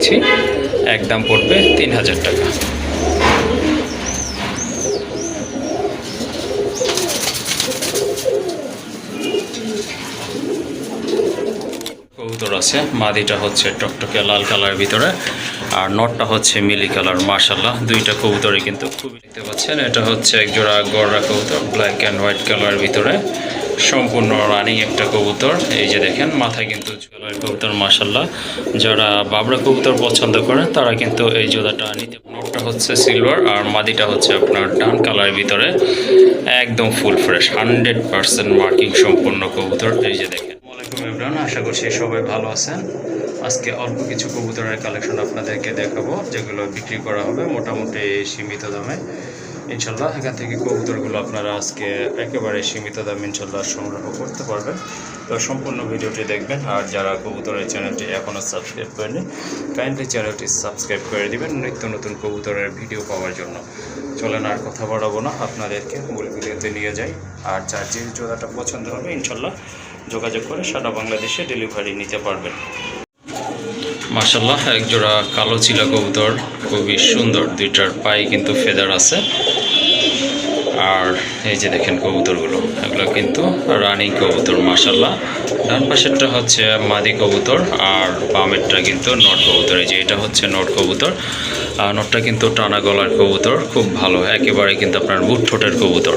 দিচ্ছি। একদম পড়বে তিন হাজার টাকা। কবুতর আছে, মাদিটা হচ্ছে টকটকে লাল কালার ভিতরে, আর নটটা হচ্ছে মিলি কালার মার্শাল্লাহ দুইটা কবুতরই কিন্তু খুবই দেখতে পাচ্ছেন। এটা হচ্ছে এক জোড়া গড়রা কবুতর ব্ল্যাক অ্যান্ড হোয়াইট কালার ভিতরে। সম্পূর্ণ রানিং একটা কবুতর। এই যে দেখেন, মাথায় কিন্তু কালার কবুতর মার্শাল্লাহ যারা বাবরা কবুতর পছন্দ করেন, তারা কিন্তু এই জোড়াটা নিতে নটটা হচ্ছে সিলভার আর মাদিটা হচ্ছে আপনার ডান কালারের ভিতরে। একদম full fresh hundred percent marking সম্পূর্ণ কবুতর। এই যে দেখেন। আসসালামাইকুম ইমরান আশা করছি সবাই ভালো আছেন। আজকে অল্প কিছু কবুতরের কালেকশন আপনাদেরকে দেখাবো, যেগুলো বিক্রি করা হবে মোটামুটি সীমিত দামে। ইনশাল্লাহ এখান থেকে কবুতরগুলো আপনারা আজকে একেবারে সীমিত দাম ইনশাল্লাহ সংগ্রহ করতে পারবেন। তো সম্পূর্ণ ভিডিওটি দেখবেন আর যারা কবুতরের চ্যানেলটি এখনও সাবস্ক্রাইব করেনি কাইন্ডলি চ্যানেলটি সাবস্ক্রাইব করে দিবেন নিত্য নতুন কবুতরের ভিডিও পাওয়ার জন্য। চলেন আর কথা বাড়াবো না, আপনাদেরকে মূল ভিডিওতে নিয়ে যাই। আর যার যে জোড়াটা পছন্দ হবে ইনশাল্লাহ যোগাযোগ করে সারা বাংলাদেশে ডেলিভারি নিতে পারবেন। মাসাল্লাহ এক জোড়া কালো চিলা কবুতর, খুবই সুন্দর, দুইটার পায়ে কিন্তু ফেদার আছে। আর এই যে দেখেন কবুতরগুলো, এগুলো কিন্তু রানিং কবুতর মাসাল্লাহ ডান পাশেরটা হচ্ছে মাদি কবুতর আর বামেরটা কিন্তু নট কবুতর। এই যে এটা হচ্ছে নট কবুতর। আর নটটা কিন্তু টানা গলার কবুতর, খুব ভালো। একেবারে কিন্তু আপনার বুট ঠোঁটের কবুতর।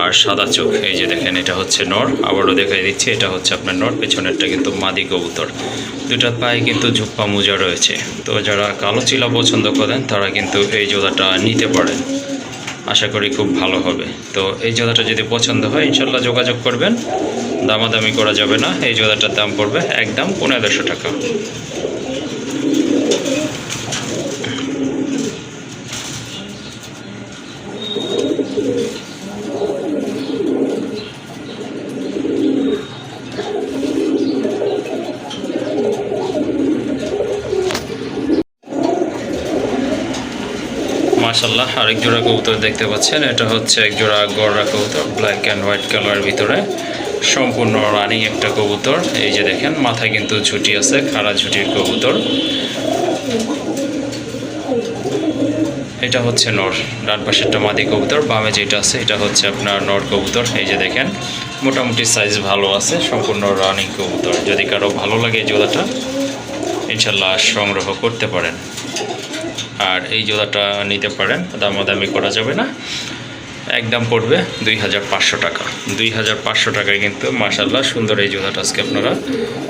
আর সাদা চোখ, এই যে দেখেন এটা হচ্ছে নর আবারও দেখাই দিচ্ছি, এটা হচ্ছে আপনার নর পেছনেরটা কিন্তু মাদি কবুতর। দুটার পায়ে কিন্তু ঝুপ্পা মোজা রয়েছে। তো যারা কালো চিলা পছন্দ করেন, তারা কিন্তু এই জোড়াটা নিতে পারেন। আশা করি খুব ভালো হবে। তো এই জোড়াটা যদি পছন্দ হয় ইনশাল্লাহ যোগাযোগ করবেন। দামাদামি করা যাবে না। এই জোড়াটার দাম পড়বে একদম পনেরোশো টাকা। মাশাল্লাহ আরেক জোড়া কবুতর দেখতে পাচ্ছেন। এটা হচ্ছে এক জোড়া গড়রা কবুতর ব্ল্যাক অ্যান্ড হোয়াইট কালারের ভিতরে। সম্পূর্ণ রানিং একটা কবুতর। এই যে দেখেন, মাথায় কিন্তু ঝুটি আছে, খাড়া ঝুটির কবুতর। এটা হচ্ছে নর, ডান পাশেরটা মাদি কবুতর, বামে যেটা আছে, এটা হচ্ছে আপনার নর কবুতর। এই যে দেখেন, মোটামুটি সাইজ ভালো আছে, সম্পূর্ণ রানিং কবুতর। যদি কারও ভালো লাগে জোড়াটা ইনশাল্লাহ সংগ্রহ করতে পারেন। আর এই জোড়াটা নিতে পারেন দামাদামি করা যাবে না। একদম পড়বে দুই হাজার পাঁচশো টাকা। দুই হাজার পাঁচশো টাকায় কিন্তু মাসাল্লাহ সুন্দর এই জোড়াটা আজকে আপনারা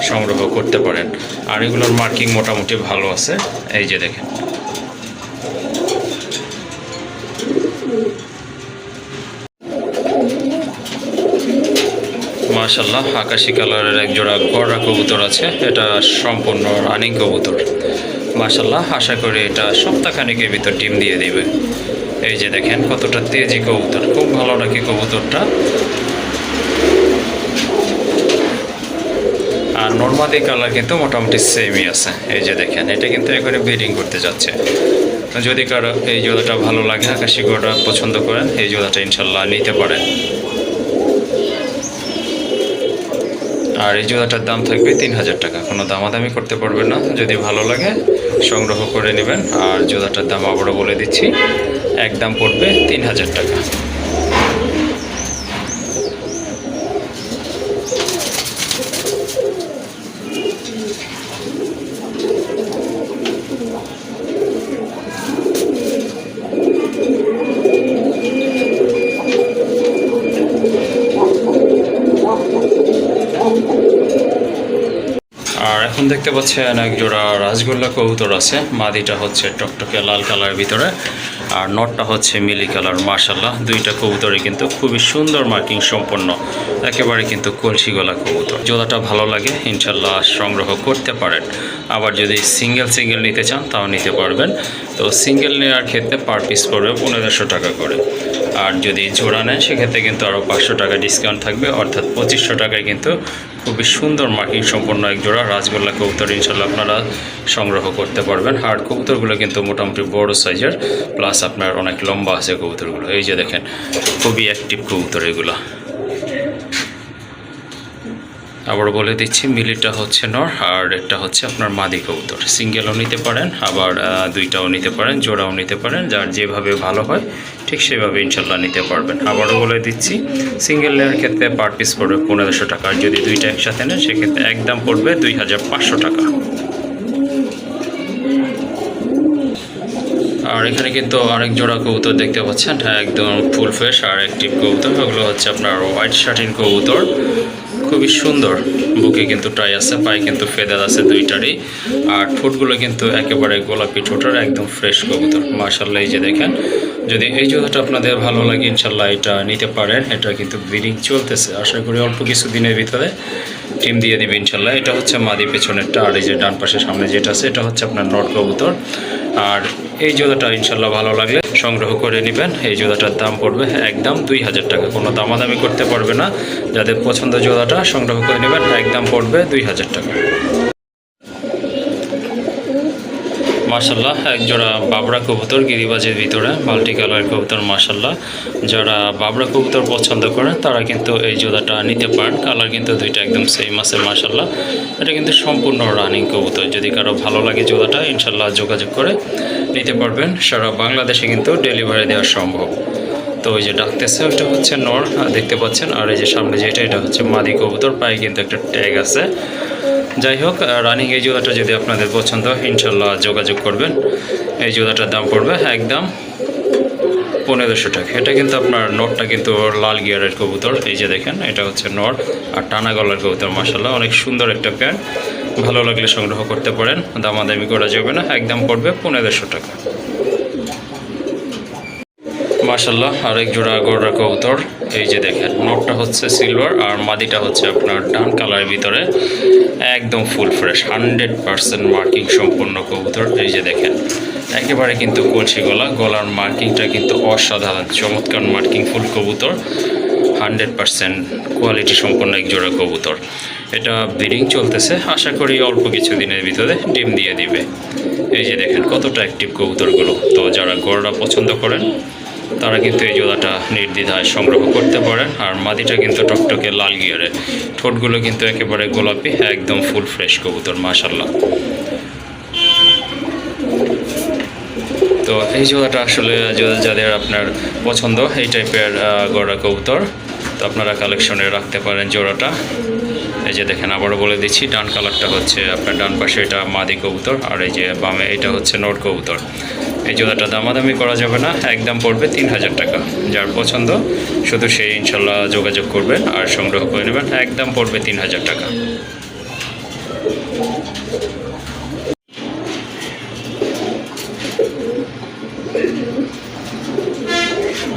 সংগ্রহ করতে পারেন। আর এগুলোর মার্কিং মোটামুটি ভালো আছে। এই যে দেখেন। মাশাল্লাহ আকাশি কালারের এক জোড়া গড়া কবুতর আছে। এটা সম্পূর্ণ রানিং কবুতর। মাশাল্লাহ আশা করি এটা সপ্তাহখানেকের ভিতর ডিম দিয়ে দিবে। এই যে দেখেন কতটা তেজি কবুতর, খুব ভালো লাগে কবুতরটা? আর নর্মালি কালার কিন্তু মোটামুটি সেমই আছে। এই যে দেখেন, এটা কিন্তু এখানে ব্রিডিং করতে যাচ্ছে। যদি কারও এই জোড়াটা ভালো লাগে, আকাশি গোড়া পছন্দ করেন, এই জোড়াটা ইনশাল্লাহ নিতে পারেন। আর এই জোড়াটার দাম থাকবে তিন হাজার টাকা। কোনো দামাদামি করতে পারবেন না। যদি ভালো লাগে সংগ্রহ করে নেবেন। আর জোড়াটার দাম আবারও বলে দিচ্ছি, এক দাম পড়বে তিন হাজার টাকা আর এখন দেখতে পাচ্ছেন এক জোড়া রাজগোল্লা কবুতর আছে। মাদিটা হচ্ছে টকটকে লাল কালারের ভিতরে আর নটটা হচ্ছে মিলি কালার মার্শাল্লাহ দুইটা কবুতরই কিন্তু খুবই সুন্দর মার্কিং সম্পন্ন। একেবারে কিন্তু কলসি গলা কবুতর। জোড়াটা ভালো লাগে ইনশাল্লাহ সংগ্রহ করতে পারেন। আবার যদি সিঙ্গেল সিঙ্গেল নিতে চান, তাও নিতে পারবেন। তো সিঙ্গেল নেওয়ার ক্ষেত্রে পার পিস পড়বে পনেরোশো টাকা করে। আর যদি জোড়া নেন, সেক্ষেত্রে কিন্তু আরও পাঁচশো টাকা ডিসকাউন্ট থাকবে। অর্থাৎ পঁচিশশো টাকায় কিন্তু খুবই সুন্দর মার্কিং সম্পন্ন এক জোড়া রাজগোল্লা কবুতর ইনশাল্লাহ আপনারা সংগ্রহ করতে পারবেন। আর কবুতরগুলো কিন্তু মোটামুটি বড় সাইজের, প্লাস আপনার অনেক লম্বা আছে কবুতরগুলো। এই যে দেখেন, খুবই অ্যাক্টিভ কবুতর এগুলো। আবার বলে দিচ্ছি মিলিটা হচ্ছে নর আর এটা হচ্ছে আপনার মাদি কবুতর। সিঙ্গেলও নিতে পারেন, আবার দুইটাও নিতে পারেন, জোড়াও নিতে পারেন, যার যেভাবে ভালো হয় ঠিক সেভাবে ইনশাল্লাহ নিতে পারবেন। আবারও বলে দিচ্ছি, সিঙ্গেল নেওয়ার ক্ষেত্রে পার পিস পড়বে পনেরোশো টাকা, আর যদি দুইটা একসাথে নেন, সেক্ষেত্রে একদম পড়বে দুই হাজার পাঁচশো টাকা। আর এখানে কিন্তু অনেক জোড়া কবুতর দেখতে পাচ্ছেন হ্যাঁ একদম ফুল ফ্রেশ আর অ্যাক্টিভ কবুতর, ওগুলো হচ্ছে আপনার হোয়াইট শার্টিন কবুতর। খুবই সুন্দর। বুকে কিন্তু টাই আছে, পায়ে কিন্তু ফেদার আছে দুইটারই। আর ঠোঁটগুলো কিন্তু একেবারে গোলাপি ঠোঁটের একদম ফ্রেশ কবুতর। মার্শাল্লাহ এই যে দেখেন। যদি এই জোড়াটা আপনাদের ভালো লাগে ইনশাল্লাহ এটা নিতে পারেন। এটা কিন্তু ব্রিডিং চলতেছে। আশা করি অল্প কিছু দিনের ভিতরে টিম দিয়ে দিবে ইনশাল্লাহ এটা হচ্ছে মাদি পেছনেরটা, আর এই যে ডান পাশে সামনে যেটা আছে, এটা হচ্ছে আপনার নট কবুতর। আর এই জোদাটা ইনশাল্লাহ ভালো লাগলে সংগ্রহ করে নেবেন। এই জোদাটার দাম পড়বে একদম দুই হাজার টাকা। কোনো দামাদামি করতে পারবে না। যাদের পছন্দ জোদাটা সংগ্রহ করে নেবেন, একদম পড়বে দুই হাজার টাকা। মার্শাল্লাহ এক জোড়া বাবরা কবুতর, গিরিবাজের ভিতরে, মাল্টি কালার কবুতর মার্শাল্লাহ যারা বাবরা কবুতর পছন্দ করেন, তারা কিন্তু এই জোড়াটা নিতে পারেন। কালার কিন্তু দুইটা একদম সেম আছে মার্শাল্লাহ এটা কিন্তু সম্পূর্ণ রানিং কবুতর। যদি কারও ভালো লাগে জোড়াটা ইনশাল্লাহ যোগাযোগ করে নিতে পারবেন। সারা বাংলাদেশে কিন্তু ডেলিভারি দেওয়া সম্ভব। তো ওই যে ডাকতেছে, ওইটা হচ্ছে নর, দেখতে পাচ্ছেন। আর এই যে সামনে যেটা, এটা হচ্ছে মাদি কবুতর। পায়ে কিন্তু একটা ট্যাগ আছে। যাই হোক রানিং এই জুতাটা যদি আপনাদের পছন্দ ইনশাল্লাহ যোগাযোগ করবেন। এই জুতাটার দাম পড়বে একদম পনেরোশো টাকা। এটা কিন্তু আপনার নটটা কিন্তু লাল গিয়ারের কবুতর, এই যে দেখেন, এটা হচ্ছে নট আর টানা গলার কবুতর মাসাল্লাহ অনেক সুন্দর একটা প্যান্ট ভালো লাগলে সংগ্রহ করতে পারেন, দামাদামি করা যাবে না, একদম পড়বে পনেরোশো টাকা। মাশাল্লাহ আরেক জোড়া গররা কবুতর। এই যে দেখেন, নোটটা হচ্ছে সিলভার আর মাদিটা হচ্ছে আপনার ডান কালারের ভিতরে একদম full fresh hundred percent marking সম্পূর্ণ কবুতর। এই যে দেখেন, একেবারে কিন্তু কলসি গলা, গলার মার্কিংটা কিন্তু অসাধারণ, চমৎকার মার্কিং ফুল কবুতর হান্ড্রেড পারসেন্ট কোয়ালিটি সম্পন্ন এক জোড়া কবুতর। এটা ব্রিডিং চলতেছে, আশা করি অল্প কিছু দিনের ভিতরে ডিম দিয়ে দিবে। এই যে দেখেন, কতটা অ্যাক্টিভ কবুতরগুলো। তো যারা গড়রা পছন্দ করেন তারা কিন্তু এই জোড়াটা নির্দ্বিধায় সংগ্রহ করতে পারেন। আর মাদিটা কিন্তু টকটকে লাল গিয়ারে। ঠোঁটগুলো কিন্তু একেবারে গোলাপি, একদম ফুল ফ্রেশ কবুতর মাশাল্লাহ তো এই জোড়াটা আসলে যাদের আপনার পছন্দ, এই টাইপের গড়া কবুতর, তো আপনারা কালেকশনে রাখতে পারেন জোড়াটা। এই যে দেখেন, আবারও বলে দিচ্ছি, ডান কালারটা হচ্ছে আপনার ডান পাশে এটা মাদি কবুতর, আর এই যে বামে এটা হচ্ছে নোট কবুতর। এই জোড়াটা দামাদামি করা যাবে না, একদম পড়বে তিন হাজার টাকা। যার পছন্দ, শুধু সেই ইনশাল্লাহ যোগাযোগ করবেন আর সংগ্রহ করে নেবেন, একদম পড়বে তিন হাজার টাকা।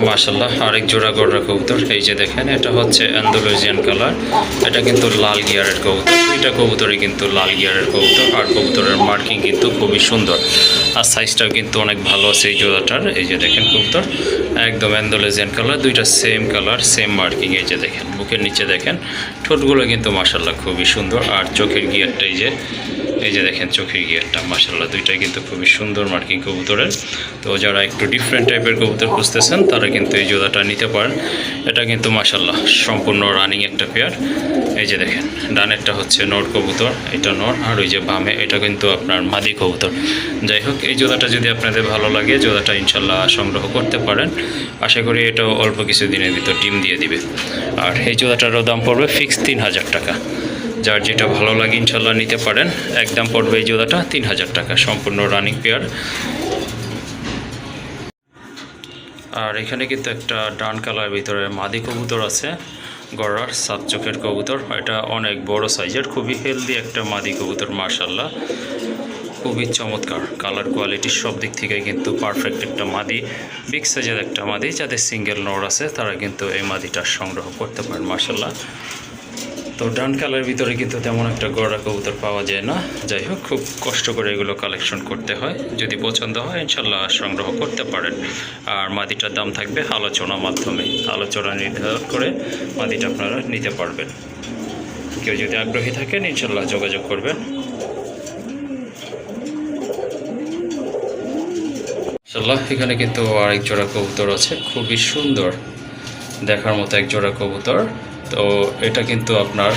মাশাল্লাহ আরেক জোড়া গড়া কবুতর। এই যে দেখেন, এটা হচ্ছে অ্যান্ডোলজিয়ান কালার। এটা কিন্তু লাল গিয়ারের কবুতর। দুইটা কবুতরই কিন্তু লাল গিয়ারের কবুতর, আর কবুতরের মার্কিং কিন্তু খুবই সুন্দর। আর সাইজটাও কিন্তু অনেক ভালো আছে এই জোড়াটার। এই যে দেখেন কবুতর, একদম অ্যান্ডোলজিয়ান কালার, দুইটা সেম কালার, সেম মার্কিং। এই যে দেখেন, বুকের নিচে দেখেন, ঠোঁটগুলো কিন্তু মাশাল্লাহ খুবই সুন্দর। আর চোখের গিয়ারটা এই যে এই যে দেখেন চোখের গিয়ারটা মাসাল্লাহ দুইটাই কিন্তু খুবই সুন্দর মার্কিং কবুতরের। তো যারা একটু ডিফারেন্ট টাইপের কবুতর খুঁজতেছেন, তারা কিন্তু এই জোড়াটা নিতে পারেন। এটা কিন্তু মাসাল্লাহ সম্পূর্ণ রানিং একটা পেয়ার এই যে দেখেন, ডানেরটা হচ্ছে নর কবুতর, এটা নর। আর ওই যে বামে, এটা কিন্তু আপনার মাদি কবুতর। যাই হোক, এই জোড়াটা যদি আপনাদের ভালো লাগে, জোড়াটা ইনশাল্লাহ সংগ্রহ করতে পারেন। আশা করি এটাও অল্প কিছু দিনের ভিতর ডিম দিয়ে দিবে। আর এই জোড়াটারও দাম পড়বে ফিক্স তিন হাজার টাকা। যার যেটা ভালো লাগে ইনশাল্লাহ নিতে পারেন। একদম পড়বে এই জোড়াটা তিন হাজার টাকা, সম্পূর্ণ রানিং পেয়ার আর এখানে কিন্তু একটা ডান কালার ভিতরে মাদি কবুতর আছে, গড়ার সাত চোখের কবুতর। এটা অনেক বড় সাইজের, খুবই হেলদি একটা মাদি কবুতর মার্শাল্লাহ খুবই চমৎকার কালার কোয়ালিটি সব দিক থেকে কিন্তু পারফেক্ট একটা মাদি বিগ সাইজের একটা মাদি। যাদের সিঙ্গেল নর আছে, তারা কিন্তু এই মাদিটা সংগ্রহ করতে পারেন মার্শাল্লাহ তো ডান কালার ভিতরে কিন্তু তেমন একটা গড়া কবুতর পাওয়া যায় না। যাই হোক, খুব কষ্ট করে এগুলো কালেকশন করতে হয়। যদি পছন্দ হয়, ইনশাল্লাহ সংগ্রহ করতে পারেন। আর মাদিটার দাম থাকবে আলোচনার মাধ্যমে। আলোচনা নির্ধারণ করে মাদিটা আপনারা নিতে পারবেন। কেউ যদি আগ্রহী থাকেন, ইনশাল্লাহ যোগাযোগ করবেন। ইনশাল্লাহ, এখানে কিন্তু আরেক জোড়া কবুতর আছে। খুবই সুন্দর। দেখার মতো এক জোড়া কবুতর। তো এটা কিন্তু আপনার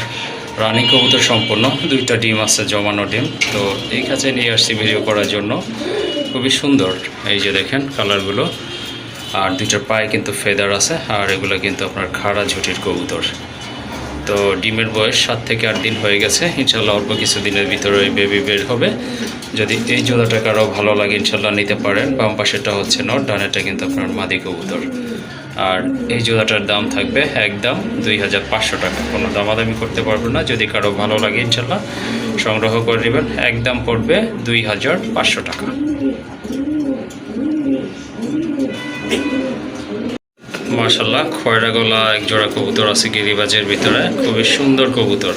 রানিং কবুতর সম্পূর্ণ দুইটা ডিম আছে, জমানো ডিম। তো এই কাছে নিয়ে আসছি ভিডিও করার জন্য। খুবই সুন্দর। এই যে দেখেন কালারগুলো আর দুইটার পায়ে কিন্তু ফেদার আছে, আর এগুলো কিন্তু আপনার খাড়া ঝুটির কবুতর। তো ডিমের বয়স সাত থেকে আট দিন হয়ে গেছে। ইনশাল্লাহ অল্প কিছু দিনের ভিতরে ওই বেবি বের হবে। যদি এই জোড়াটা কারও ভালো লাগে, ইনশাল্লাহ নিতে পারেন। বাম পাশেরটা হচ্ছে নট, ডানেরটা কিন্তু আপনার মাদি কবুতর। আর এই জোড়াটার দাম থাকবে একদম দুই হাজার পাঁচশো টাকা। কোনো দামাদামি করতে পারব না, যদি কারও ভালো লাগে ইনশাল্লাহ সংগ্রহ করে নেবেন, একদম পড়বে দুই হাজার পাঁচশো টাকা। মাশাল্লাহ খয়রা গলা এক জোড়া কবুতর আছে গিরিবাজের ভিতরে, খুবই সুন্দর কবুতর।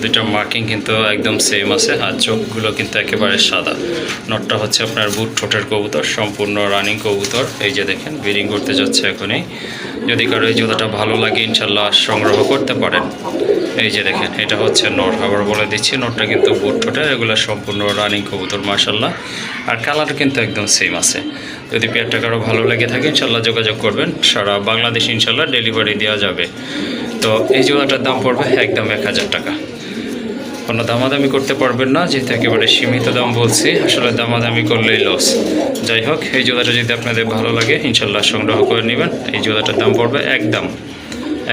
দুইটা মার্কিং কিন্তু একদম সেম আছে আর চোখগুলো কিন্তু একেবারে সাদা। নটটা হচ্ছে আপনার বুট ঠোঁটের কবুতর, সম্পূর্ণ রানিং কবুতর। এই যে দেখেন ব্রিডিং করতে যাচ্ছে এখনই। যদি কারও এই জোড়াটা ভালো লাগে, ইনশাল্লাহ সংগ্রহ করতে পারেন। এই যে দেখেন, এটা হচ্ছে নট আবার বলে দিচ্ছি নটটা কিন্তু বুট ঠোঁটের এগুলো সম্পূর্ণ রানিং কবুতর মাশাল্লাহ আর কালার কিন্তু একদম সেম আছে। যদি পেয়ারটা কারও ভালো লেগে থাকে, ইনশাল্লাহ যোগাযোগ করবেন। সারা বাংলাদেশ ইনশাল্লাহ ডেলিভারি দেওয়া যাবে। তো এই জোড়াটার দাম পড়বে একদম এক হাজার টাকা। কোনো দামাদামি করতে পারবেন না, যেহেতু একেবারে সীমিত দাম বলছি, আসলে দামাদামি করলেই লস যাই হোক, এই জোড়াটা যদি আপনাদের ভালো লাগে, ইনশাল্লাহ সংগ্রহ করে নেবেন। এই জোড়াটার দাম পড়বে একদম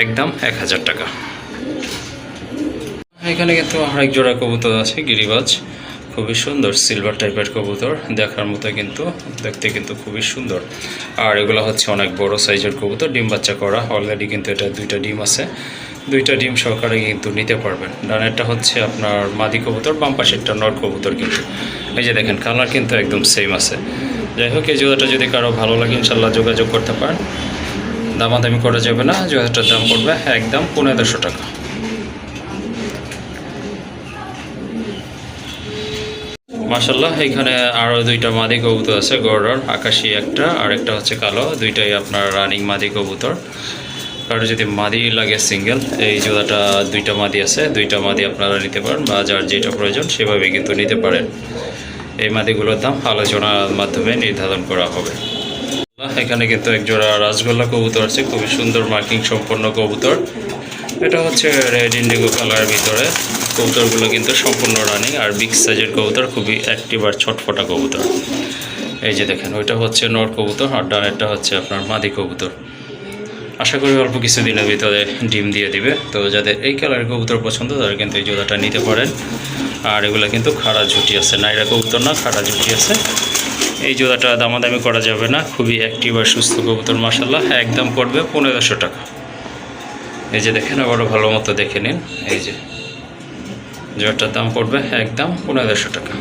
একদম এক হাজার টাকা। এখানে কিন্তু আরেক জোড়া কবুতর আছে, গিরিবাজ। খুবই সুন্দর সিলভার টাইপের কবুতর। দেখার মতো কিন্তু, দেখতে কিন্তু খুবই সুন্দর। আর এগুলো হচ্ছে অনেক বড় সাইজের কবুতর, ডিম বাচ্চা করা। অলরেডি কিন্তু এটা দুইটা ডিম আছে। দুইটা ডিম সহকারে কিন্তু নিতে পারবেন। ডানেরটা হচ্ছে আপনার মাদি কবুতর, বাম পাশেরটা নর কবুতর কিন্তু। এই যে দেখেন, কালার কিন্তু একদম সেম আছে। যাই হোক, এই জোড়াটা যদি কারও ভালো লাগে ইনশাল্লাহ যোগাযোগ করতে পারেন। দামাদামি করা যাবে না জোড়াটার দাম পড়বে একদম পনেরোশো টাকা। মাসাল্লাহ এখানে আরও দুইটা মাদি কবুতর আছে গড়ার আকাশি একটা আর একটা হচ্ছে কালো, দুইটাই আপনার রানিং মাদি কবুতর। কারও যদি মাদি লাগে সিঙ্গেল এই জোড়াটা দুইটা মাদি আছে, দুইটা মাদি আপনারা নিতে পারেন বা যার যেটা প্রয়োজন সেভাবে কিন্তু নিতে পারেন। এই মাদিগুলোর দাম আলোচনার মাধ্যমে নির্ধারণ করা হবে। এখানে কিন্তু এক জোড়া রাজগোল্লা কবুতর আছে, খুবই সুন্দর মার্কিং সম্পন্ন কবুতর। এটা হচ্ছে রেড ইন্ডিগো কালারের ভিতরে। কবুতরগুলো কিন্তু সম্পূর্ণ রানিং আর বিগ সাইজের কবুতর, খুবই অ্যাক্টিভ আর ছটফটা কবুতর। এই যে দেখেন, ওইটা হচ্ছে নর কবুতর আর ডানেরটা হচ্ছে আপনার মাদি কবুতর। আশা করি অল্প কিছু দিনের ভিতরে ডিম দিয়ে দিবে। তো যাদের এই কালারের কবুতর পছন্দ, তারা কিন্তু এই জোড়াটা নিতে পারেন। আর এগুলো কিন্তু খাড়া ঝুটি আছে। নাইরা কবুতর না, খাড়া ঝুটি আছে। এই জোড়াটা দামাদামি করা যাবে না। খুবই অ্যাক্টিভ আর সুস্থ কবুতর মাসাল্লাহ একদম পড়বে পনেরোশো টাকা। এই যে দেখেন, আবারও ভালো মতো দেখে নিন। এই যে জোড়াটার দাম পড়বে একদম পনেরোশো টাকা।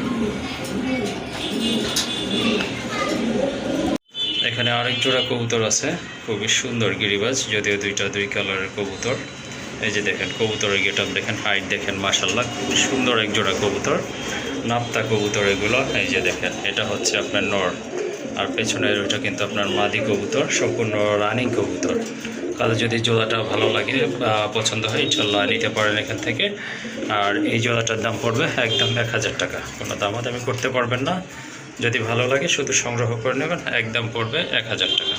আরেক জোড়া কবুতর আছে। খুবই সুন্দর গিরিবাজ, যদিও দুইটা দুই কালারের কবুতর। এই যে দেখেন, কবুতরের গেট দেখেন হাইট দেখেন মাসাল্লাহ খুবই সুন্দর এক জোড়া কবুতর। নাপ্তা কবুতর এগুলো, এই যে দেখেন, এটা হচ্ছে আপনার নর। আর পেছনের ওইটা কিন্তু আপনার মাদি কবুতর, সম্পূর্ণ রানিং কবুতর। কারও যদি জোড়াটা ভালো লাগে পছন্দ হয় ইনশাল্লাহ নিতে পারেন এখান থেকে। আর এই জোড়াটার দাম পড়বে একদম এক হাজার টাকা। কোনো দামাদামি করতে পারবেন না। যদি ভালো লাগে শুধু সংগ্রহ করে নেবেন একদম পড়বে এক হাজার টাকা।